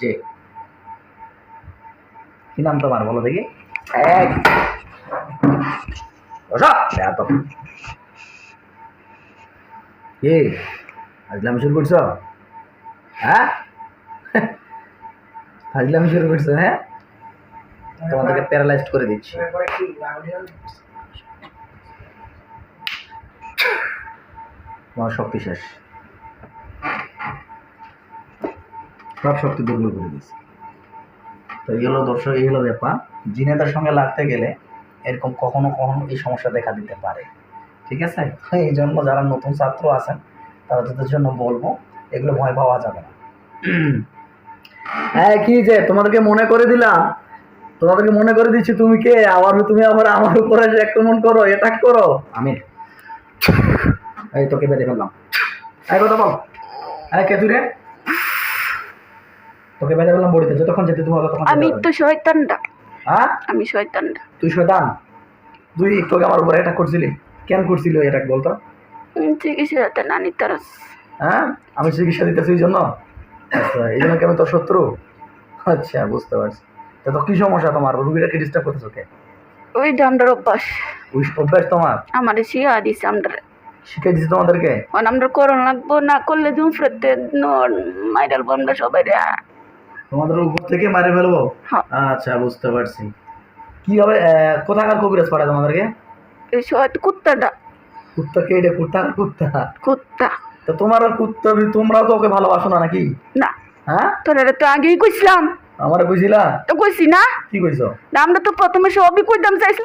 যে কি নাম তোমার? বলো দেখি। এক। কে? ফাজলামি শুরু করছ? হ্যাঁ? ফাজলামি শুরু করছ হ্যাঁ? তোমাদেরকে প্যারালাইজড করে দিচ্ছি। তোমার শক্তি শেষ। সব শক্তি দুর্বল করে দিয়েছে। তো এই হলো দর্শক, এই হলো ব্যাপার। জিনেদার সঙ্গে লাগতে গেলে এরকম কখনো কখনো এই সমস্যা দেখা দিতে পারে। ঠিক আছে? এই জন্য যারা নতুন ছাত্র আছেন, তারা তাদের জন্য বলব, এগুলো ভয় পাওয়া যাবে না। হ্যাঁ কি যে, তোমাদেরকে মনে করে দিলাম। তোমাদেরকে মনে করে দিচ্ছি, তুমি কে? আবার, তুমি আবার আমার উপরে আক্রমণ করো এটা করো। আমি এই তোকে বেঁধে ফেললাম। এই কথা বল। এই কে তুই রে? তোকে বেঁধে ফেললাম বড়িতে যতক্ষণ যেতে তুমি ততক্ষণ আমি। তো শয়তানটা। হ্যাঁ? আমি শয়তানটা। তুই শয়তান? তুই তোকে আমার উপরে অ্যাটাক করছিলি? কেন করছিলি অ্যাটাক বলতো? উম, চিকিৎসা যাতে নানি তারস। হ্যাঁ? আমি চিকিৎসা দিতেছি এই জন্য? আচ্ছা এই জন্য কি আমি তোর শত্রু? আচ্ছা বুঝতে পারছি। তা তো কি সমস্যা তোমার? রুগীটাকে ডিস্টার্ব করতেছো কে ওই ডান্ডার অভ্যাস। ওই অভ্যাস তোমার? আমার শিয়া দিছে আমরা। শিখিয়ে দিচ্ছি তোমাদেরকে? আমরা করোনা লাগবো না করলে তুমি ফ্রেতে মাইরাল আমরা সবাই তোমাদের উপর থেকে মারে ফেলব? হ্যাঁ। আচ্ছা বুঝতে পারছি। কি হবে কোথাকার কবিরাজ পাঠায় তোমাদেরকে? কুত্তাটা। কুত্তা কে এটা কুত্তা কুত্তা? কুত্তা। তো তোমার কুত্তা তোমরাও তো ওকে ভালোবাসো না নাকি? না। হ্যাঁ? তোরা তো আগেই কইছিলাম। আমার কইছিলা? তো কইছি না? কি কইছো? আমরা তো প্রথমে সবই কইতাম চাইছিলাম